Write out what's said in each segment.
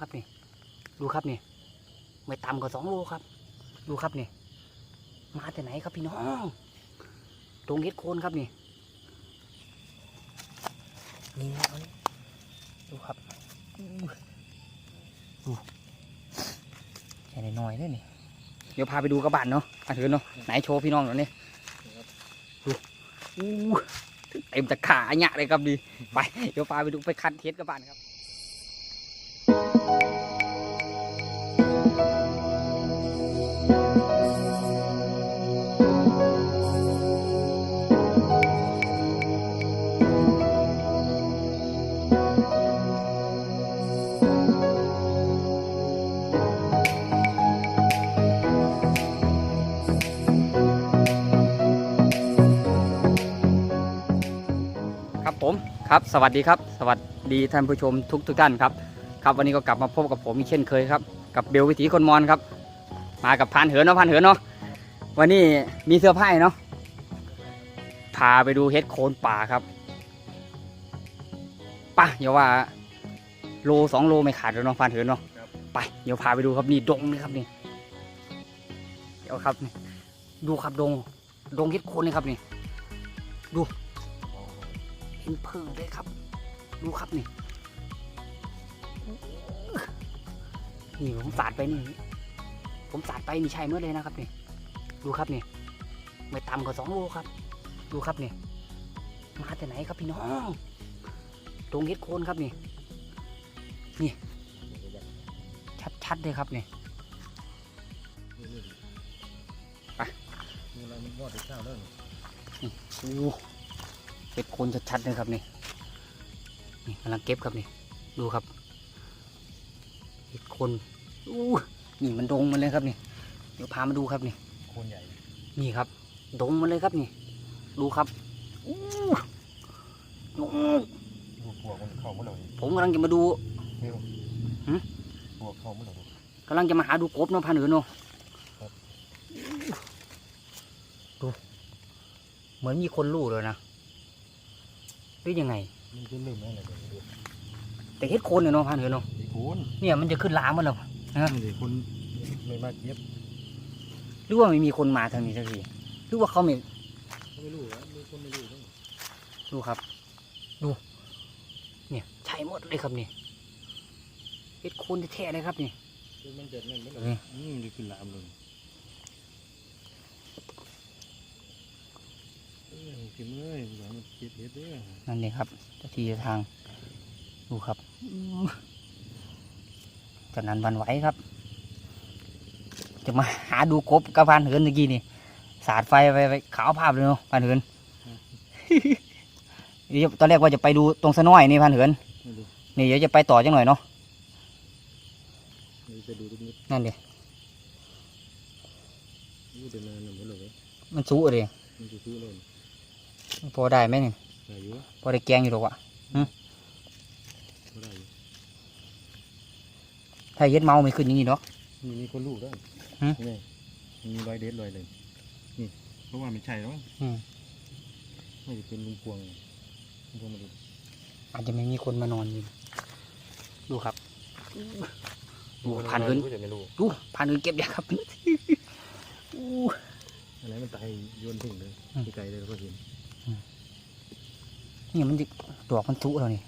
นะครับนี่ ดูครับนี่ไม่ต่ำกว่าสองโลครับ ดูครับนี่ มาแต่ไหนครับพี่น้องตรงเฮ็ดโคนครับนี่นี่เอานี่ดูครับดูแค่น้อยๆเลยนี่เดี๋ยวพาไปดูกระบานเนาะมาถือเนาะไหนโชว์พี่น้องหน่อยนี่ดูอู้เต็มตะขาหยะเลยครับดีไปเดี๋ยวพาไปดูไปคัดเทสกระบานครับครับ ครับสวัสดีครับ สวัสดีท่านผู้ชมทุกทุกท่านครับครับวันนี้ก็กลับมาพบกับผมอีกเช่นเคยครับกับเบลวิถีคนมอนครับ มากับพานเหินเนาะพานเหินเนาะวันนี้มีเสื้อผ้าเนาะพาไปดูเฮ็ดโคนป่าครับป่ะอย่าว่าโลสองโลไม่ขาดเลยเนาะพานเหินเนาะไปเดี๋ยวพาไปดูครับนี่ดงนี่ครับนี่เดี๋ยวครับนี่ดูครับดงดงเฮ็ดโคนนี่ครับนี่ดู เห็นพึ่งเลยครับ ดูครับนี่ นี่ผมสาดไปนี่ ผมสาดไปนี่ใช่เมื่อเลยนะครับนี่ ดูครับนี่ ไม่ต่ำกว่าสองโลครับ ดูครับนี่ มาแต่ไหนครับพี่น้อง ตรงเฮ็ดโคนครับนี่ นี่ ชัดๆเลยครับนี่ไปนี่เรามันวอดไปข้าวแล้วนี่โอ้ เฮ็ดโคนชัดๆเลยครับนี่นี่กำลังเก็บครับนี่ ดูครับเฮ็ดโคนอู้นี่มันดงมันเลยครับนี่ เดี๋ยวพามาดูครับนี่โคนใหญ่ นี่ครับ ดงมันเลยครับนี่ ดูครับอู้ดงพวกพวกมันเข้ามาเลยผมกำลังจะมาดูเร็วหืมพวกเข้ามาเลยกำลังจะมาหาดูกบเนาะพันหือเนาะครับดู เหมือนมีคนรู้เลยนะ หรือยังไงมันจะเริ่มอะไรกันดูแต่เฮ็ดโคนเนี่ยเนาะพันหือเนาะไอ้โคนเนี่ยมันจะขึ้นลามมันแล้วนี่ดิคนไม่มาเก็บหรือว่าไม่มีคนมาทางนี้สักทีหรือว่าเขาไม่เขาไม่รู้นะมีคนไม่รู้นะดูครับ ดู เนี่ยใช่หมดเลยครับนี่เฮ็ดโคนแท้ๆเลยครับนี่ คือมันเด็ดนั่นมันเอ้ยอืมมันจะขึ้นลามเลยเอ้ย กินเลยหวังมันเก็บเห็ดเด้อนั่นเลยครับเจ้าที่เจ้าทาง ดูครับจากนั้นหวันไหวครับ จะมาหาดูกบกับพานเหินเมื่อกี้นี่สาดไฟไปไปขาวภาพเลยเนาะพานเหินเดี๋ยวตอนแรกว่าจะไปดูตรงสะน้อยนี่พานเหินมาดูนี่เดี๋ยวจะไปต่อจังหน่อยเนาะนี่จะดูตรงนี้นั่นเดี๋ยวนี่เดินนานหน่อยเลยมันสู้เลยมันจะซื้อเลย พอได้ไหมนี่ได้อยู่พอได้แกงอยู่หรอกวะก็ได้อยู่ถ้าเย็ดเมาไม่ขึ้นอย่างนี้เนาะมีมีคนรู้ได้หืมนี่มีรอยเด็ดรอยเลยนี่เพราะว่าไม่ใช่หรอกอืมไม่จะเป็นลุงพวงลุงพวงมาดูอาจจะไม่มีคนมานอนอยู่ดูครับดูผ่านขึ้นก็จะไม่รู้ดูผ่านเงินเก็บยาครับอู้อะไรมันตายโยนทิ้งเลยอืมไกลๆเลยก็เห็น นี่มันจะดอกมันทุแล้วนี่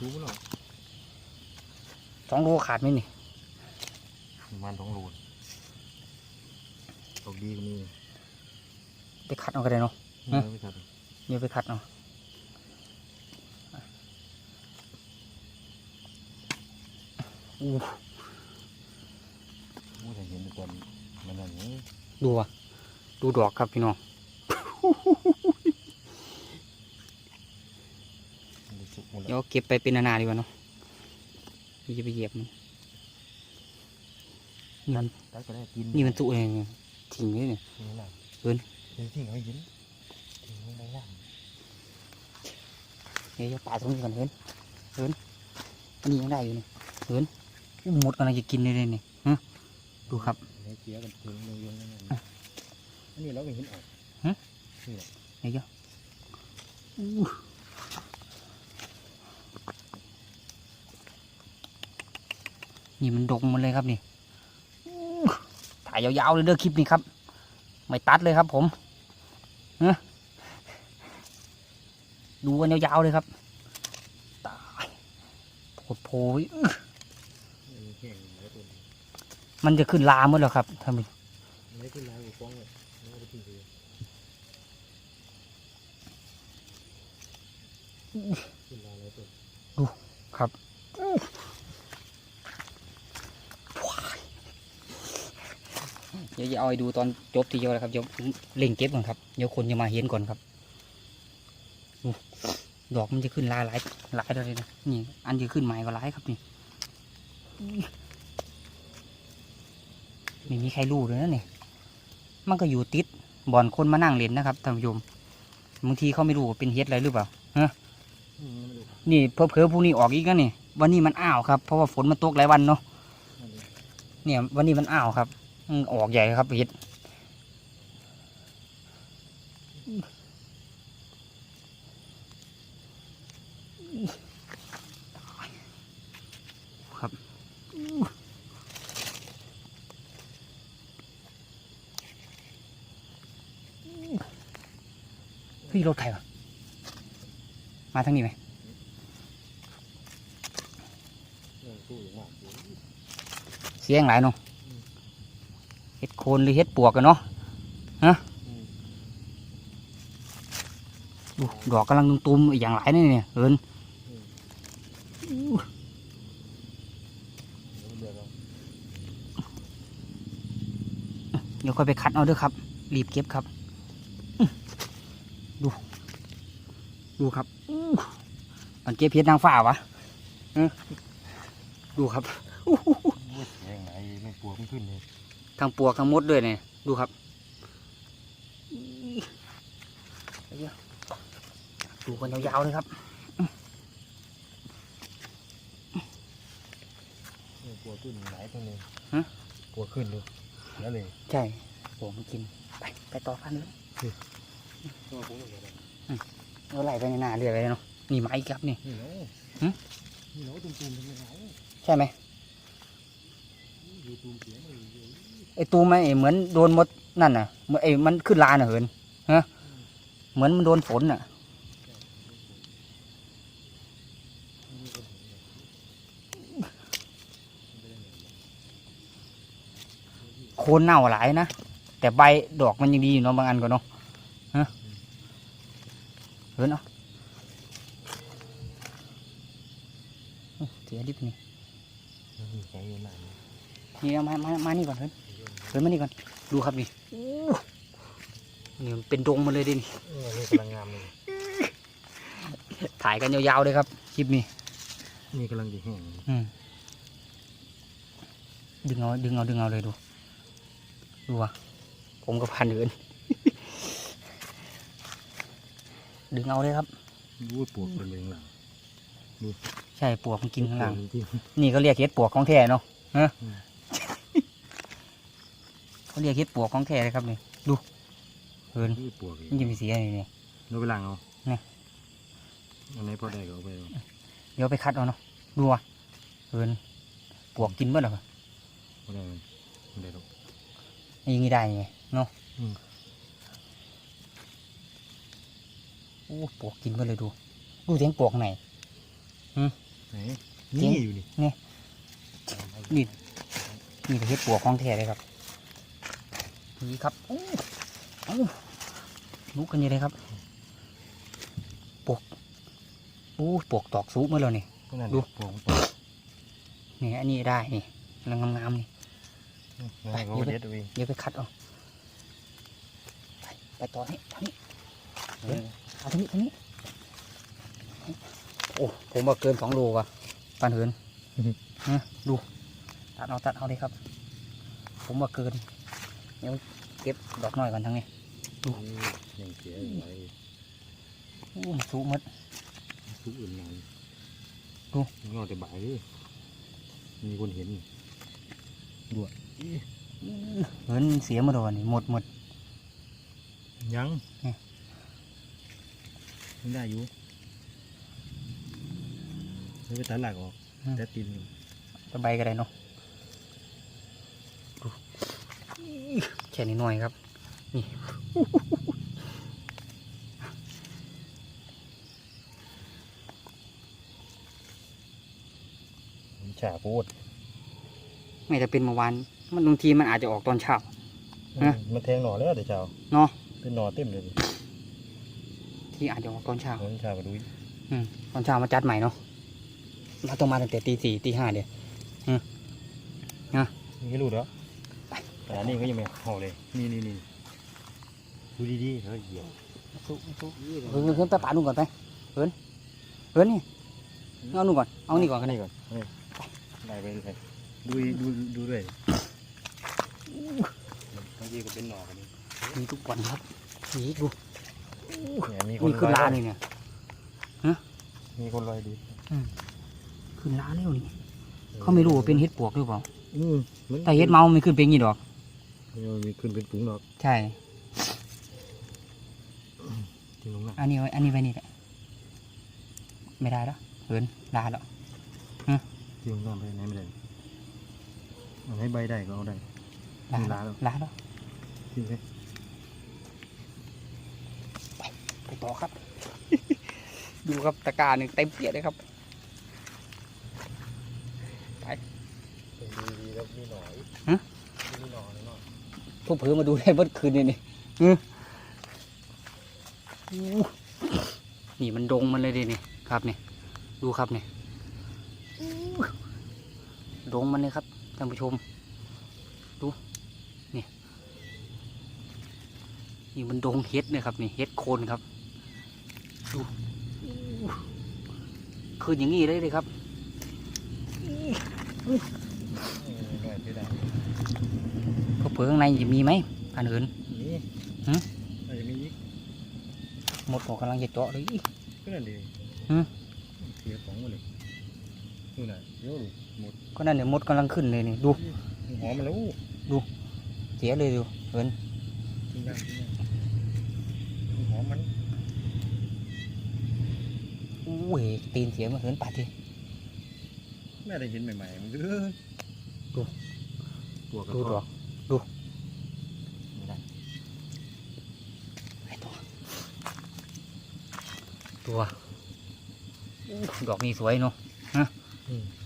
รู้หรอกสองโลขาดไหมนี่ประมาณสองโลตกดีก็มีไปคัดเอาก็ได้เนาะฮะไม่ทันเดี๋ยวไปคัดเอาอู้ไม่เคยเห็นตอนมันอย่างนี้ดูอะดูดอกครับพี่น้อง มันจะสุกหม ดเดี๋แล้ยววเก็บไปเป็นนานาดีกว่าเนาะนี่จะไปเหยียบมันนี่มันตัดก็ได้กินนี่มันตุเองทิ้งเลยเนี่ยนี่นะเอิ้นเดี๋ยวทิ้งไว้ยินทิ้งลงไปล่างเดี๋ยวจะป่าตรงนี้ก่อนเหินเหินอันนี้ยังได้อยู่นี่เหินอู้หมดกำลังจะกินเลยเลยนี่ฮะดูครับเดี๋ยวเสียกันถึงเลยยังไงอันนี้เราไม่เห็นออกเดี๋ยวเดี๋ยวอู้ นี่มันดงหมันเลยครับนี่ถ่ายยาวๆเลยเด้อคลิปนี้ครับ ไม่ตัดเลยครับ ผมเนอะดูกันยาวๆเลยครับตายโผดโผยอื้อแข็งแล้วตัวนี้มันจะขึ้นลาเมื่อแล้วครับท่านผู้ชมขึ้นลายฟ้องเลยไม่ได้ขึ้นเลยขึ้นลายแล้วตัว ครับ เดี๋ยวจะเอาไปดูตอนจบทีเดียวเลยครับเดี๋ยวเล่งเก็บก่อนครับเดี๋ยวคนจะมาเห็นก่อนครับดูดอกมันจะขึ้นลาหลายหลายเลยนะนี่ อันจะขึ้นใหม่ก็หลายครับนี่ไม่มีใครรู้เลยนะนี่มันก็อยู่ติดบ่อนคนมานั่งเล่นนะครับท่านผู้ชมบางทีเขาไม่รู้เป็นเฮ็ดอะไรหรือเปล่าอืมไม่รู้นี่เพอเพอๆพรุ่งนี้ออกอีกแล้วนี่วันนี้มันอ้าวครับเพราะว่าฝนมันตกหลายวันเนาะเนี่ย วันนี้มันอ้าวครับ ออกใหญ่ครับเห็ดครับเฮ้ยรถใครวะมาทางนี้ไหมเรื่องตู้องมากเลยเสียงหลายเนาะ โคนหรือเห็ดปวกกันเนาะฮะดูดอกกำลังตุ้มๆอย่างหลายนี่เนี่ยเอินเดี๋ยวเราเดี๋ยวค่อยไปคัดเอาเด้วยครับ รีบเก็บครับอื้อดู ดูครับอู้มันเก็บเห็ดนางฟ้าวะเออดูครับแข็งไหนไม่ปวดไม่ขึ้นเลย ทั้งปวกทั้งมดด้วยเนี่ยดูครับ ดูกันยาวๆเลยครับไม่ปวดขึ้นไหนตัวนึงฮะปวดขึ้นเลยแล้วเลยใช่ปวกมันกิน ไปไปต่อพันเลยตัวผมเลยเราไหลไปในนาเรื่อยไปเลยเนาะนี่ไม้ครับนี่นี่เนาะหึนี่เนาะตุ้มๆเป็นยังไงใช่ไหม อยู่ตุ้มเสียงเลยอยู่ไอตูมไอเหมือนโดนมดนั่นน่ะเหมือนไอมันขึ้นลาน่ะเหินฮะเหมือนมันโดนฝนน่ะโคนเน่าหลายนะ แต่ใบดอกมันยังดีอยู่เนาะบางอันก็เนาะฮะเหินเนาะอื้อเสียดิบนี่นี่แข็งอยู่หนักนี่เอามามามานี่ก่อนเหิน เหินมานี่ก่อน ดูครับนี่อู้นี่มันเป็นดงมาเลยดินี่เออนี่กำลังงามเลยถ่ายกันยาวๆเลยครับคลิปนี้นี่กำลังจะแห้งอืมดึงเอาดึงเอาดึงเอาเลยดู ดูอะผมก็พันอื่น ดึงเอาเลยครับรู้ปวดเป็นเรื่องหลังใช่ปวกมันกินข้างล่างจริงนี่ก็เรียกเห็ดปวกของแท้เนาะฮะอืม เขาเรียกเห็ดปวกของแท้เลยครับนี่ดูเหินรู้ปวดอีกมันจะมีสีอะไรนี่เราไปล้างเอาเนี่ยอันไหนพอได้ก็เอาไปเอาเดี๋ยวไปคัดเอาเนาะดูอะเหินปวกกินเมื่อไหร่พอได้มันไม่ได้หรอกยิงนี่ได้ไงเนาะอืมโอ้ปวกกินเมื่อเลยดู ดูเสียงปวกไหนไหนจรินี่งอยู่นี่นี่นี่นี่เป็นเห็ดปวกของแท้เลยครับ นี่ครับโอ้เอ้าลุกกันอยังไงครับปวกโอ้ปวกตอกซุปเมื่อแล้วนี่ก็นั่นดูปวดปวดนี่อันนี้ได้นี่กำลังงามๆนี่ไปก็ไปเด็ดเอาเองเดี๋ยวไปคัดเอาไปไปต่อนี่ทางนี้เดี๋ยวเอาทางนี้ทางนี้โอ้ผมว่าเกินสองโลว่ะปานเหินฮะดูตัดเอาตัดเอาเลยครับ ผมว่าเกิน เดี๋ยวเก็บดอกน้อยก่อนทางนี้ดูยังเสียอยู่ไว้โอ้มันสูงหมดทุกอื่นหน่อยดูงอแต่บ่ายดิมีคนเห็นเหินเสียหมดเลยนี่หมดหมดยังนี่ยังได้อยู่แล้วไปตัดหลักออกแต่ตีนสบายก็ได้เนาะ ค แค่นี้หน่อยครับ นี่มันฉาพูด ไม่จะเป็นเมื่อวาน มันบางทีมันอาจจะออกตอนเช้าฮะมันแทงหน่อแล้วเดี๋ยวเช้าเนาะเป็นหน่อเต็มเลยที่อาจจะออกตอนเช้ามันฉามาดูอีกตอนเช้ามาจัดใหม่เนาะมาต้องมาตั้งแต่ตีสี่ตีห้าเดียวนี่ก็รู้แล้ว แต่อันนี้ก็ยังไม่ห่อเลย นี่นี่นี่ดูดีๆเฮ้ยเหยียบสู้สู้เฮ้ยเฮ้ยไปป่านู่นก่อนไปเฮินเฮินนี่เอานู่นก่อน เอานี่ก่อนกันอันนี่นี้ก่อนนี่ได้ไปเลยดูดูดูด้วยบางทีก็เป็นหน่อกันนี่มีทุกวันครับนี่ดูเนี่ยมีคนนี่ขึ้นร้ลาอยเลยเนี่ยมีคนลอยดีขึ้นลาเร็วนี่เขาไม่รู้ว่าเป็นเห็ดปวกหรือเปล่าอืมมันแต่เห็ดเมาไม่ขึ้นเป็นอย่างนี้ดอก เออมีขึ้นเป็นปุ๋งดอกใช่ที่ลงน่ะอันนี้ไว้อันนี้ไว้นี่แหละไม่ได้แล้วเหินลาแล้วที่ลงน่ะไปไหนไม่ได้เอาให้ใบได้ก็เอาได้ลานี่แล้ลาวแล้วลาแล้วจริงไหมไปต่อครับ ดูครับตะกร้าหนึ่งเต็มเปียเลยครับดีดีแล้วมีหน่อย ฮะ มีหน่อยหน่อย พวกเผือมาดูได้เมื่อคืนนี่นี่อื้ออู้นี่มันดงมันเลยดินี่ครับนี่ดูครับนี่อู้ดงมันเลยครับท่านผู้ชม ดูนี่นี่มันดงเฮ็ดเลยครับนี่เฮ็ดโคนครับดูอู้คืนอย่างนี้เลยเลยครับ ผือข้างในจะมีไหมอันอื่น นี่ฮะอาจจะมีอีกหมดหัวกำลังจะเจาะเลยก็นั่นดีฮะเสียของหมดเลยนู่นน่ะเยอะดูหมดก็นั่นเนี่ยมดกำลังขึ้นเลยนี่ดูหอมมาแล้วเสียเลยดูเห็นกินได้กินได้หอมมันอุ้ยตีนเสียมาเหินป่าทีแม่ได้เห็นใหม่ๆมันเออดูตัวกระดูดทอก ดูไม่ได้ไอ้ตัวตัวอู้ดอกนี้สวยเนาะฮะ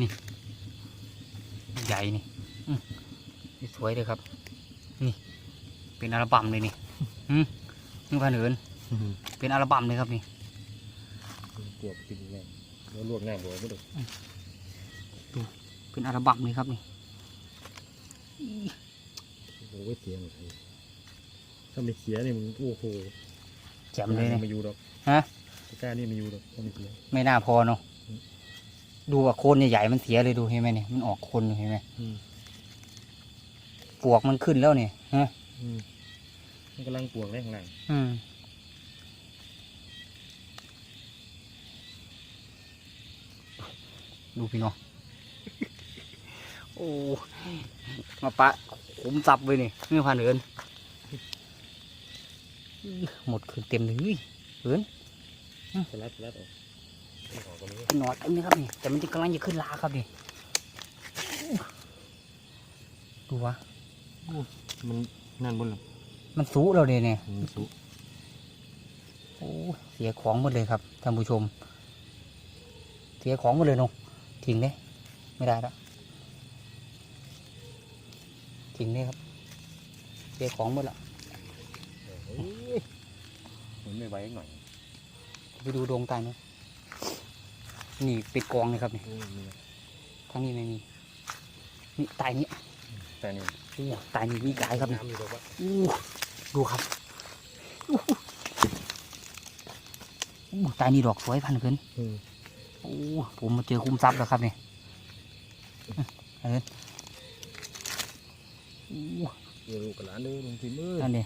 นี่ ใหญ่นี่อืมนี่สวยเลยครับ นี่ เป็นอัลบั้มเลยนี่อืมนี่พันเหินเป็นอัลบั้มเลยครับนี่ตัวกินแม่แล้วลวกน้ำบัวไม่ได้เป็นอัลบั้มเลยครับนี่โอ้ยเสียหมดเลยถ้าไม่เสียนี่มึงโอ้โหแจ่มเลยตะกร้านี่นี่ไมาอยู่ดอกฮะตะกร้านี่ไมาอยู่ดอกถ้าไม่เสียไม่น่าพอเนาะอืมดูว่าโคนใหญ่ๆมันเสียเลยดูเห็นไหมเนี่ยมันออกโคนอยู่เห็นไหมอืมปวกมันขึ้นแล้วเนี่ยฮะอืมมันกำลังปวงได้ข้างในอืมดูพี่น้อง โอ้ มาปะ ขุมซับไปนี่ไม่ผ่านเหินหมดคือเต็มเลยเฮ้ยเหินสลัดสลัดออกไม่ออกตรงนี้เป็นหนอดเต็มเลยครับนี่แต่มันจะกำลังจะขึ้นลาครับนี่ดูวะมันนั่นบนหรอมันสูเราเลยเนี่ยมันสุโอ้เสียของหมดเลยครับท่านผู้ชม เสียของหมดเลยเนอะทิ้งเลยไม่ได้แล้ว ทิ้งเลยครับเสียของหมดละมันไม่ไหวหน่อยไปดูดวงตายนะนี่ป็นกองเลยครับนี่ข้างนี้ไม่มีนี่ตายนี้แต่นี่ยตายนี้มีหลายครับนี่น้ำมีดอกว่าอู้ดูครับตายนี่ดอกสวยพันขึ้นอืมโอ้ผมมาเจอคุ้มทรัพย์แล้วครับนี่เห็นโอ้ เดี๋ยวลูกกับหลานเด้อลุงพิมพ์เอ้ยนั่นดิ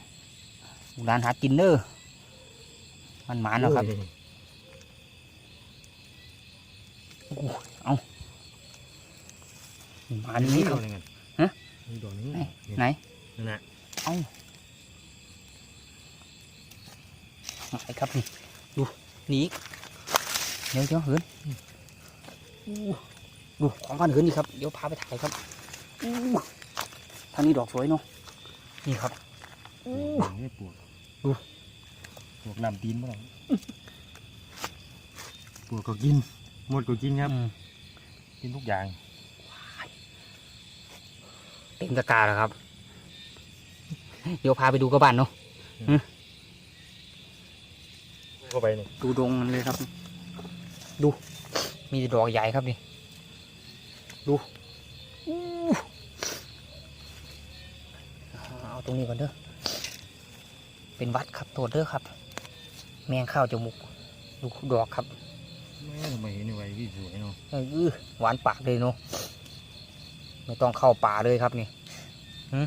ร้านหากินเด้อมันหมานแล้วครับโอ้ยโอ้เอาหมานนี้ครับเอาอะไรกันฮะมีดอกนี้ไหนนั่นน่ะเอาไหนครับนี่ดูหนีอีกเดี๋ยวเดี๋ยวเหินอู้ดูของพันเหินนี่ครับเดี๋ยวพาไปถ่ายครับอู้ ทางนี้ดอกสวยเนาะนี่ครับนี่ปวกดูปวกนำตีนบ่ได้ปวกก็กิน หมดก็กินครับอืมกินทุกอย่างเต็มตะกร้าแล้วครับ เดี๋ยวพาไปดูกระบานเนาะเข้าไปนี่ดูดงมันเลยครับ ดู มีแต่ดอกใหญ่ครับนี่ ดูอู้เอา ตรงนี้ก่อนเด้อ เป็นวัดครับโทษเด้อครับ แมงข้าวจมูกดูดอกครับแม่ทำไมเห็นไว้พี่สวยเนาะเออหวานปากเลยเนาะไม่ต้องเข้าป่าเลยครับนี่หึ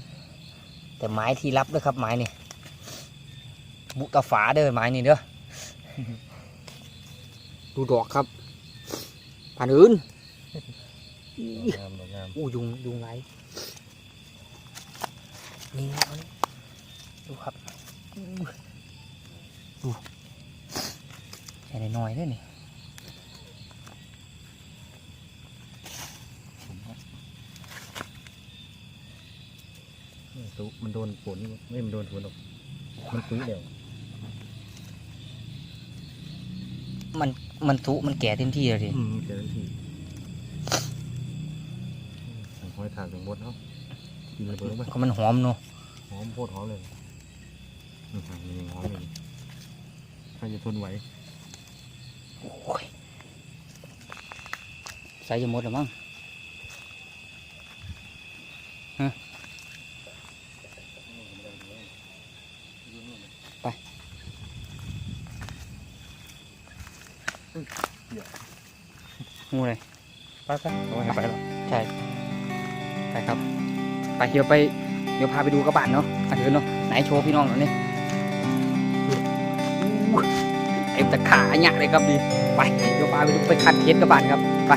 แต่ไม้ที่รับเด้อครับไม้นี่บุตาฝาเด้อไม้นี่เด้อดูดอกครับผ่านอื่นงามดอกงามอู้ยุงยุงไร นี่เอานี่ดูครับอู้ดูใส่น้อยๆเด้อนี่นี่ตุ๊มันโดนฝนไม่มันโดนฝนหรอก มันตุ้ยเดียวมันมันทุมันแก่เต็มที่เลยดิอืมเจอทีสั่งหอยทากถึงหมดเนาะ กินระเบิดไปก็มันหอมเนาะหอมโคตรหอมเลยอืมนี่หอมเลยใครจะทนไหวโอ้ยใส่จะหมดแล้วมั้งฮะไปงูเลยไปไปเอาให้ไปแล้วใช่ใช่ครับ ไปเดี๋ยวไปเดี๋ยวพาไปดูกระบะเนาะอันเดี๋ยวเนาะไหนโชว์พี่น้องหน่อยนี่อู้เต็มตะขาหยะเลยครับดีไปเดี๋ยวพาไปดูไปคัดเคสกระบะครับไป